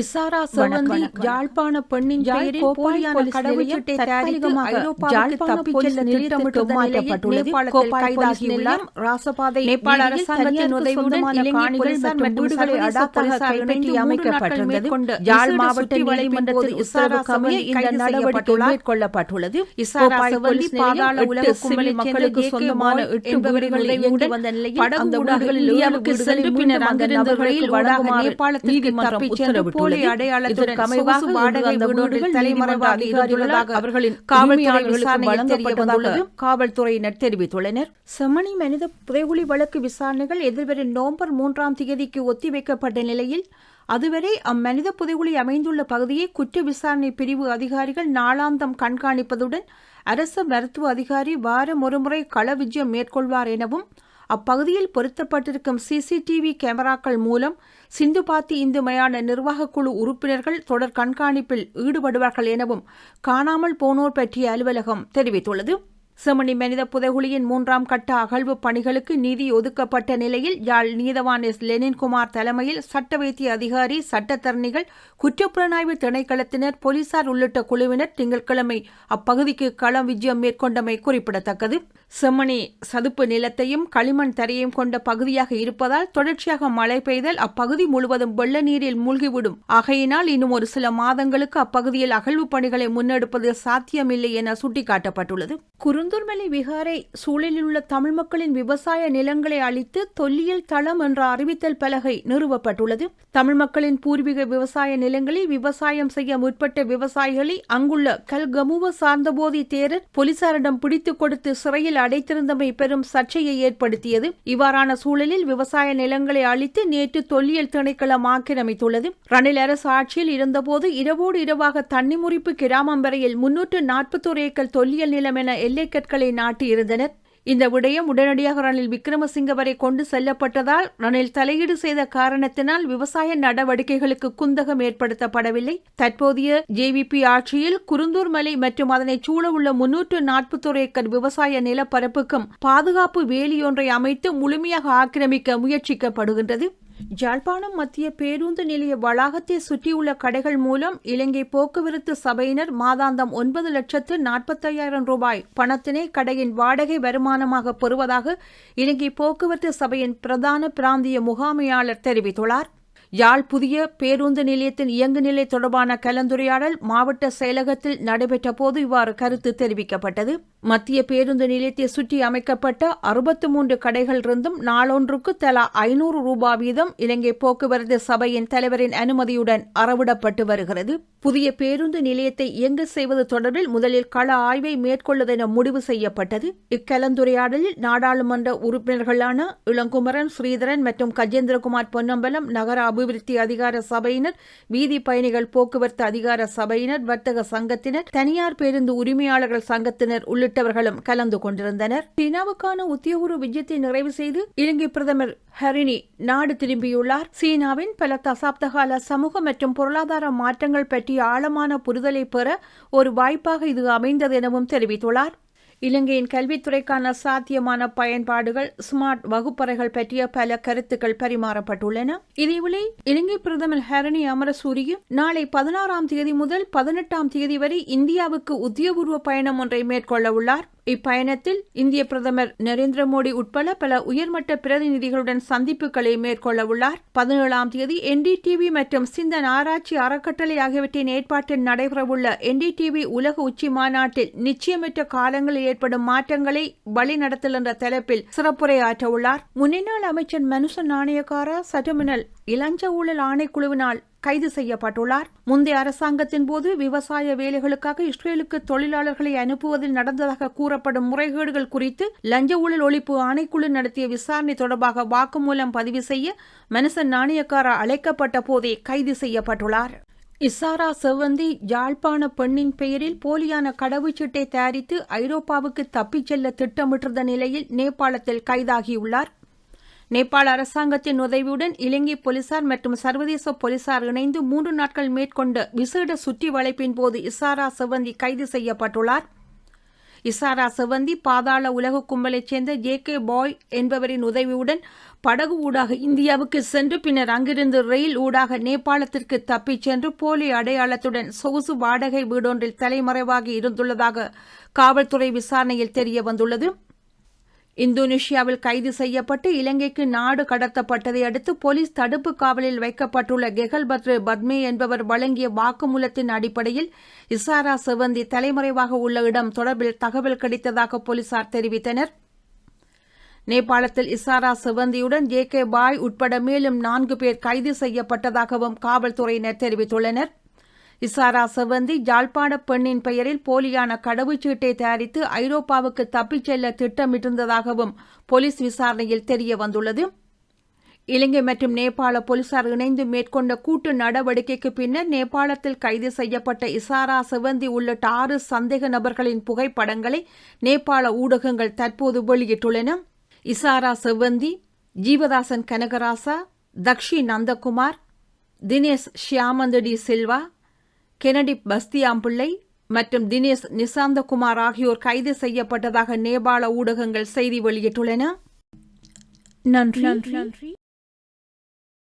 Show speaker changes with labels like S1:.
S1: இசாரா செவந்தி யாழ்ப்பாண பெண்ணின் பெயரில் போலியான கடவுச்சீட்டை ஐரோப்பாவுக்கு தப்பிச் செல்ல திட்டமிட்டு மாற்றப்பட்டுள்ளது. நேபாளத்தில் கைதாகியுள்ளார் ராசபாதை நேபாள அரசாங்கத்தின் உதவியுடன் போலீசார் மற்றும் வீடுகளை அடாத்தாக கைப்பற்றி அமைக்கப்பட்டிருந்தது. யாழ் மாவட்ட நீதிமன்றத்தில் இசாரா கமைய இந்த நடவடிக்கை மேற்கொள்ளப்பட்டுள்ளது. இசாரா செவந்தி பாதாள உலக கும்பல் மக்களுக்கு சொந்தமான எட்டு வீடுகள் இயங்கி வந்த நிலையில் அந்த வீடுகளில் இந்தியாவுக்கு சென்று பின்னர் அங்கிருந்தவர்களில் வழங்குமாறு நேபாளத்திற்கு தப்பிச் சென்று போலி அடையாளத்துடன் அமைவாக வாடகை வீடுகளில் தலைமறைவு அதிகாரிகளாக அவர்களின் காவல்துறை விசாரணை தெரிய காவல்துறையினர் தெரிவித்துள்ளனர். செம்மணி மனித புதைகுழி வழக்கு விசாரணைகள் எதிர்வரும் நவம்பர் மூன்றாம் தேதிக்கு ஒத்திவைக்கப்பட்ட நிலையில் அதுவரை அம்மனித புதைகுழி அமைந்துள்ள பகுதியை குற்ற விசாரணை பிரிவு அதிகாரிகள் நாளாந்தம் கண்காணிப்பதுடன் அரச மருத்துவ அதிகாரி வாரம் ஒருமுறை கள விஜயம் மேற்கொள்வார் எனவும் அப்பகுதியில் பொருத்தப்பட்டிருக்கும் சிசிடிவி கேமராக்கள் மூலம் சிந்துபாத்தி இந்து மயான நிர்வாகக்குழு உறுப்பினர்கள் தொடர் கண்காணிப்பில் ஈடுபடுவார்கள் எனவும் காணாமல் போனோர் பற்றிய அலுவலகம் தெரிவித்துள்ளது. செமணி மனித புதைகுழியின் மூன்றாம் கட்ட அகழ்வு பணிகளுக்கு நிதி ஒதுக்கப்பட்ட நிலையில் யாழ் நீதவான் எஸ். லெனின்குமார் தலைமையில் சட்ட வைத்திய அதிகாரி சட்டத்தரணிகள் குற்றப்புலனாய்வு திணைக்களத்தினர் போலீசார் உள்ளிட்ட குழுவினர் திங்கட்கிழமை அப்பகுதிக்கு களம் விஜயம் மேற்கொண்டமை குறிப்பிடத்தக்கது. செம்மணி சதுப்பு நிலத்தையும் களிமண் தரையும் கொண்ட பகுதியாக இருப்பதால் தொடர்ச்சியாக மழை பெய்தல் அப்பகுதி முழுவதும் வெள்ள நீரில் மூழ்கிவிடும். ஆகையினால் இன்னும் ஒரு சில மாதங்களுக்கு அப்பகுதியில் அகழ்வு பணிகளை முன்னெடுப்பது சாத்தியமில்லை என சுட்டிக்காட்டப்பட்டுள்ளது. குருந்தூர்மலை விகாரை சூழலிலுள்ள தமிழ் மக்களின் விவசாய நிலங்களை அளித்து தொல்லியல் தளம் என்ற அறிவித்தல் பலகை நிறுவப்பட்டுள்ளது. தமிழ் மக்களின் பூர்வீக விவசாய நிலங்களில் விவசாயம் செய்ய முற்பட்ட விவசாயிகளை அங்குள்ள கல்கமுவ சார்ந்தபோதி தேரர் போலீசாரிடம் பிடித்துக் கொடுத்து சிறையில் அடைத்திருந்தமை பெரும் சர்ச்சையை ஏற்படுத்தியது. இவ்வாறான சூழலில் விவசாய நிலங்களை அளித்து நேற்று தொல்லியல் திணைக்களம் ஆக்கிரமித்துள்ளது. ரணில் அரசு ஆட்சியில் இருந்தபோது இரவோடு இரவாக தண்ணி முறிப்பு கிராமம் வரையில் முன்னூற்று நாற்பத்தோரு ஏக்கர் தொல்லியல் நிலம் என எல்லை கற்களை நாட்டியிருந்தனர். இந்த விடயம் உடனடியாக ரணில் விக்ரமசிங்க வரை கொண்டு செல்லப்பட்டதால் ரணில் தலையீடு செய்த காரணத்தினால் விவசாய நடவடிக்கைகளுக்கு குந்தகம் ஏற்படுத்தப்படவில்லை. தற்போதைய ஜேவிபி ஆட்சியில் குருந்தூர் மலை மற்றும் அதனை சூழவுள்ள முன்னூற்று நாற்பத்தோரு ஏக்கர் விவசாய நிலப்பரப்புக்கும் பாதுகாப்பு வேலியொன்றை அமைத்து முழுமையாக ஆக்கிரமிக்க முயற்சிக்கப்படுகின்றது. ஜாழ்ப்பாணம் மத்திய பேருந்து நிலைய வளாகத்தை சுற்றியுள்ள கடைகள் மூலம் இலங்கை போக்குவரத்து சபையினர் மாதாந்தம் ஒன்பது லட்சத்து நாற்பத்தையாயிரம் ரூபாய் பணத்தினை கடையின் வாடகை வருமானமாக பெறுவதாக இலங்கை போக்குவரத்து சபையின் பிரதான பிராந்திய முகாமையாளர் தெரிவித்துள்ளார். யாழ் புதிய பேருந்து நிலையத்தின் இயங்கு நிலை தொடர்பான கலந்துரையாடல் மாவட்ட செயலகத்தில் நடைபெற்ற போது இவ்வாறு கருத்து தெரிவிக்கப்பட்டது. மத்திய பேருந்து நிலையத்தை சுற்றி அமைக்கப்பட்ட அறுபத்து மூன்று கடைகள் இருந்தும் நாளொன்றுக்கு தலா ஐநூறு ரூபாய் வீதம் இலங்கை போக்குவரத்து சபையின் தலைவரின் அனுமதியுடன் அறவிடப்பட்டு வருகிறது. புதிய பேருந்து நிலையத்தை இயங்க செய்வது தொடர்பில் முதலில் கள ஆய்வை மேற்கொள்வதென முடிவு செய்யப்பட்டது. இக்கலந்துரையாடலில் நாடாளுமன்ற உறுப்பினர்களான இளங்குமரன் ஸ்ரீதரன் மற்றும் கஜேந்திரகுமார் பொன்னம்பலம் நகர அபிவிருத்தி அதிகார சபையினர் வீதி பயணிகள் போக்குவரத்து அதிகார சபையினர் வர்த்தக சங்கத்தினர் தனியார் பேருந்து உரிமையாளர்கள் சங்கத்தினர் உள்ளிட்டவர்களும் கலந்து கொண்டிருந்தனர். சீனாவுக்கான உத்தியோகபூர்வ விஜயத்தை நிறைவு செய்து இலங்கை பிரதமர் ஹரிணி நாடு திரும்பியுள்ளார். சீனாவின் பல தசாப்தகால சமூக மற்றும் பொருளாதார மாற்றங்கள் பற்றி பற்றிய ஆழமான புரிதலை பெற ஒரு வாய்ப்பாக இது அமைந்தது எனவும் தெரிவித்துள்ளார். இலங்கையின் கல்வித்துறைக்கான சாத்தியமான பயன்பாடுகள் ஸ்மார்ட் வகுப்பறைகள் பற்றிய பல கருத்துக்கள் பரிமாறப்பட்டுள்ளன. இதேவேளை இலங்கை பிரதமர் ஹரணி அமரசூரியும் நாளை பதினாறாம் தேதி முதல் பதினெட்டாம் தேதி வரை இந்தியாவுக்கு உத்தியோகபூர்வ பயணம் ஒன்றை மேற்கொள்ள உள்ளார். இப்பயணத்தில் இந்திய பிரதமர் நரேந்திர மோடி உட்பட பல உயர்மட்ட பிரதிநிதிகளுடன் சந்திப்புகளை மேற்கொள்ள உள்ளார். பதினேழாம் தேதி என்டிடிவி மற்றும் சிந்தன் ஆராய்ச்சி அறக்கட்டளை ஆகியவற்றின் ஏற்பாட்டில் நடைபெறவுள்ள என்டிடிவி உலக உச்சி மாநாட்டில் நிச்சயமற்ற காலங்களில் ஏற்படும் மாற்றங்களை வழிநடத்தல் என்ற தலைப்பில் சிறப்புரையாற்ற உள்ளார் முன்னாள் அமைச்சர் மனுஷன் நாணயக்காரா சட்டமினல் இளஞ்ச ஊழல் ஆணைக்குழுவினால் கைது செய்யப்பட்டுள்ளார். முந்தைய அரசாங்கத்தின் போது விவசாய வேலைகளுக்காக இஸ்ரேலுக்கு தொழிலாளர்களை அனுப்புவதில் நடந்ததாக கூறப்படும் முறைகேடுகள் குறித்து லஞ்ச ஊழல் ஒழிப்பு ஆணைக்குழு நடத்திய விசாரணை தொடர்பாக வாக்குமூலம் பதிவு செய்ய மனுசன் நாணயக்காரா அழைக்கப்பட்ட போதே கைது செய்யப்பட்டுள்ளார். இசாரா செவ்வந்தி யாழ்ப்பாண பெண்ணின் பெயரில் போலியான கடவுச்சீட்டை தயாரித்து ஐரோப்பாவுக்கு தப்பிச் செல்ல திட்டமிட்டிருந்த நிலையில் நேபாளத்தில் கைதாகியுள்ளார். நேபாள அரசாங்கத்தின் உதவியுடன் இலங்கை போலீசார் மற்றும் சர்வதேச போலீசார் இணைந்து மூன்று நாட்கள் மேற்கொண்ட விசேட சுற்றி வளைப்பின் போது இசாரா செவ்வந்தி கைது செய்யப்பட்டுள்ளார். இசாரா செவந்தி பாதாள உலக கும்பலைச் சேர்ந்த ஜே கே பாய் என்பவரின் உதவியுடன் படகு ஊடாக இந்தியாவுக்கு சென்று பின்னர் அங்கிருந்து ரயில் ஊடாக நேபாளத்திற்கு தப்பிச் சென்று போலி அடையாளத்துடன் சொகுசு வாடகை வீடொன்றில் தலைமறைவாகி இருந்துள்ளதாக காவல்துறை விசாரணையில் தெரிய வந்துள்ளது இந்தோனேஷியாவில் கைது செய்யப்பட்டு இலங்கைக்கு நாடு கடத்தப்பட்டதை அடுத்து போலீஸ் தடுப்பு காவலில் வைக்கப்பட்டுள்ள கெகல் பத்ரு பத்மே என்பவர் வழங்கிய வாக்குமூலத்தின் அடிப்படையில் இசாரா செவந்தி தலைமறைவாக உள்ள இடம் தொடர்பில் தகவல் கிடைத்ததாக போலீசார் தெரிவித்தனர். நேபாளத்தில் இசாரா செவந்தியுடன் ஜே கே பாய் உட்பட மேலும் நான்கு பேர் கைது செய்யப்பட்டதாகவும் காவல்துறையினர் தெரிவித்துள்ளனர். இசாரா செவந்தி யாழ்ப்பாண பெண்ணின் பெயரில் போலியான கடவுச்சீட்டை தயாரித்து ஐரோப்பாவுக்கு தப்பிச் செல்ல திட்டமிட்டிருந்ததாகவும் போலீஸ் விசாரணையில் தெரிய வந்துள்ளது. இலங்கை மற்றும் நேபாள போலீசார் இணைந்து மேற்கொண்ட கூட்டு நடவடிக்கைக்கு பின்னர் நேபாளத்தில் கைது செய்யப்பட்ட இசாரா செவந்தி உள்ளிட்ட ஆறு சந்தேக நபர்களின் புகைப்படங்களை நேபாள ஊடகங்கள் தற்போது வெளியிட்டுள்ளன. இசாரா செவ்வந்தி ஜீவதாசன் கனகராசா தக்ஷி நந்தகுமார் தினேஷ் ஷியாமந்தடி சில்வா கெனடி பஸ்தியாம்பிள்ளை மற்றும் தினேஷ் நிசாந்தகுமார் ஆகியோர் கைது செய்யப்பட்டதாக நேபாள ஊடகங்கள் செய்தி வெளியிட்டுள்ளன.
S2: நன்றி. நன்றி.